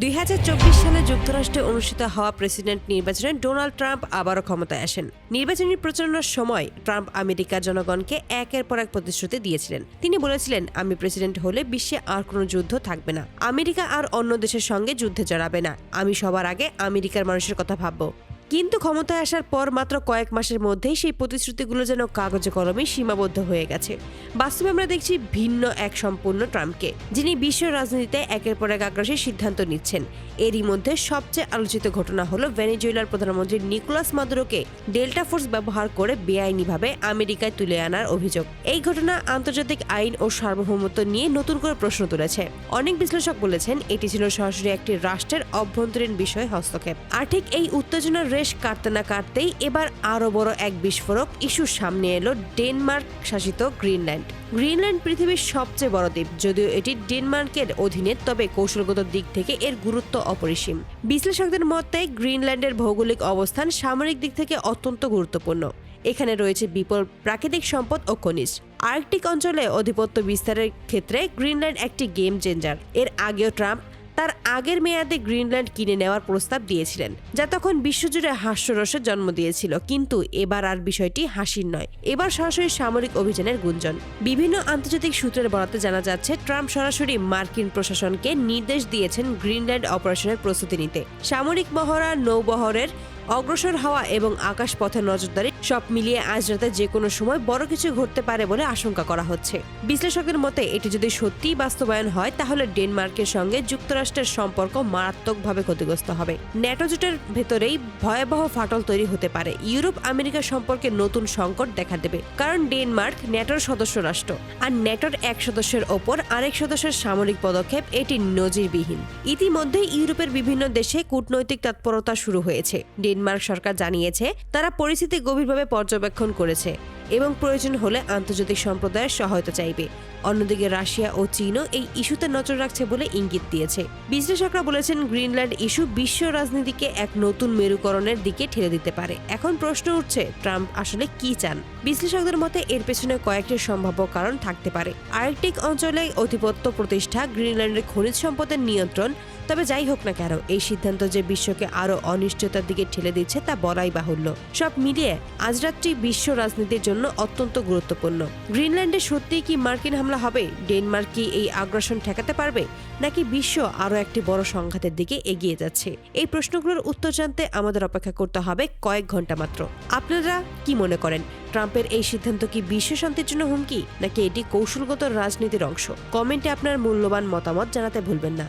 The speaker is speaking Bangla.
দুই হাজার চব্বিশ সালে যুক্তরাষ্ট্রে অনুষ্ঠিত হওয়া প্রেসিডেন্ট নির্বাচনে ডোনাল্ড ট্রাম্প আবারও ক্ষমতায় আসেন। নির্বাচনী প্রচারণার সময় ট্রাম্প আমেরিকার জনগণকে একের পর এক প্রতিশ্রুতি দিয়েছিলেন। তিনি বলেছিলেন, আমি প্রেসিডেন্ট হলে বিশ্বে আর কোনো যুদ্ধ থাকবে না। আমেরিকা আর অন্য দেশের সঙ্গে যুদ্ধে জড়াবে না। আমি সবার আগে আমেরিকার মানুষের কথা ভাববো। কিন্তু ক্ষমতায় আসার পর মাত্র কয়েক মাসের মধ্যেই সেই প্রতিশ্রুতিগুলো যেন কাগজে কলমে সীমাবদ্ধ হয়ে গেছে। বাস্তবে আমরা দেখছি ভিন্ন এক সম্পূর্ণ ট্রাম্পকে, যিনি বিশ্ব রাজনীতিতে একের পর এক আগ্রাসী সিদ্ধান্ত নিচ্ছেন। এরই মধ্যে সবচেয়ে আলোচিত ঘটনা হলো ভেনেজুয়েলার প্রধানমন্ত্রী নিকোলাস মাদুরোকে ডেল্টা ফোর্স ব্যবহার করে বেআইনিভাবে আমেরিকায় তুলে আনার অভিযোগ। এই ঘটনা আন্তর্জাতিক আইন ও সার্বভৌমত্ব নিয়ে নতুন করে প্রশ্ন তুলেছে। অনেক বিশ্লেষক বলেছেন, এটি ছিল সরাসরি একটি রাষ্ট্রের অভ্যন্তরীণ বিষয়ে হস্তক্ষেপ। আর ঠিক এই উত্তেজনার রেশ কাটতে না কাটতেই এবার আরও বড় এক বিস্ফোরক ইস্যুর সামনে এলো ডেনমার্ক শাসিত গ্রিনল্যান্ড। গ্রিনল্যান্ড পৃথিবীর সবচেয়ে বড় দ্বীপ, যদিও এটি ডেনমার্কের অধীনে, তবে কৌশলগত দিক থেকে এর গুরুত্ব অপরিসীম। বিশ্লেষকদের মতে, গ্রিনল্যান্ডের ভৌগোলিক অবস্থান সামরিক দিক থেকে অত্যন্ত গুরুত্বপূর্ণ। এখানে রয়েছে বিপুল প্রাকৃতিক সম্পদ ও খনিজ। আর্কটিক অঞ্চলে আধিপত্য বিস্তারের ক্ষেত্রে গ্রিনল্যান্ড একটি গেম চেঞ্জার। এর আগেও ট্রাম্প তার আগের মেয়াদে গ্রিনল্যান্ড কিনে নেওয়ার প্রস্তাব দিয়েছিলেন, যা তখন বিশ্বজুড়ে হাস্যরসের জন্ম দিয়েছিল, কিন্তু এবার আর বিষয়টি হাসির নয়। এবার সরাসরি সামরিক অভিযানের গুঞ্জন। বিভিন্ন আন্তর্জাতিক সূত্রের বরাতে জানা যাচ্ছে, ট্রাম্প সরাসরি মার্কিন প্রশাসনকে নির্দেশ দিয়েছেন গ্রিনল্যান্ড অপারেশনের প্রস্তুতি নিতে। সামরিক মহড়া নৌবহরের অগ্রসর হওয়া এবং আকাশপথে নজরদারি সব মিলিয়ে আজ রাতে যে কোনো সময় বড় কিছু ঘটতে পারে বলে আশঙ্কা করা হচ্ছে। বিশ্লেষকের মতে, এটি যদি সত্যিই বাস্তবায়ন হয়, তাহলে ডেনমার্কের সঙ্গে যুক্তরাষ্ট্রের সম্পর্ক মারাত্মকভাবে ক্ষতিগ্রস্ত হবে। ন্যাটো জোটের ভেতরেই ভয়াবহ ফাটল তৈরি হতে পারে। ইউরোপ আমেরিকা সম্পর্কে নতুন সংকট দেখা দেবে, কারণ ডেনমার্ক ন্যাটোর সদস্য রাষ্ট্র, আর ন্যাটোর এক সদস্যের ওপর আরেক সদস্যের সামরিক পদক্ষেপ এটি নজিরবিহীন। ইতিমধ্যে ইউরোপের বিভিন্ন দেশে কূটনৈতিক তৎপরতা শুরু হয়েছে। ডেনমার্ক সরকার জানিয়েছে তারা পরিস্থিতি গভীরভাবে পর্যবেক্ষণ করেছে। এবং প্রয়োজন হলে আন্তর্জাতিক সম্প্রদায়ের সহায়তা চাইবে। অন্যদিকে রাশিয়া ও চীনও এই ইস্যুতে নজর রাখছে বলে ইঙ্গিত দিয়েছে। বিশ্লেষকরা বলেছেন গ্রিনল্যান্ড ইস্যু বিশ্ব রাজনীতিকে এক নতুন মেরুকরণের দিকে ঠেলে দিতে পারে। এখন প্রশ্ন উঠছে, ট্রাম্প আসলে কি চান? বিশ্লেষকদের মতে, এর পেছনে কয়েকটি সম্ভাব্য কারণ থাকতে পারে। আর্কটিক অঞ্চলে অধিপত্য প্রতিষ্ঠা, গ্রিনল্যান্ডের খনিজ সম্পদের নিয়ন্ত্রণ, তবে যাই হোক না কেন, এই সিদ্ধান্ত যে বিশ্বকে আরও অনিশ্চয়তার দিকে ঠেলে দিচ্ছে তা বলাই বাহুল্য। সব মিলিয়ে আজ রাত্রি বিশ্ব রাজনীতির জন্য অত্যন্ত গুরুত্বপূর্ণ। গ্রিনল্যান্ডে সত্যিই কি মার্কিন হামলা হবে? ডেনমার্ক কি এই আগ্রাসন ঠেকাতে পারবে? নাকি বিশ্ব আরও একটি বড় সংঘাতের দিকে এগিয়ে যাচ্ছে? এই প্রশ্নগুলোর উত্তর জানতে আমাদের অপেক্ষা করতে হবে কয়েক ঘণ্টা মাত্র। আপনারা কি মনে করেন, ট্রাম্পের এই সিদ্ধান্ত কি বিশ্ব শান্তির জন্য হুমকি, নাকি এটি কৌশলগত রাজনীতির অংশ? কমেন্টে আপনার মূল্যবান মতামত জানাতে ভুলবেন না।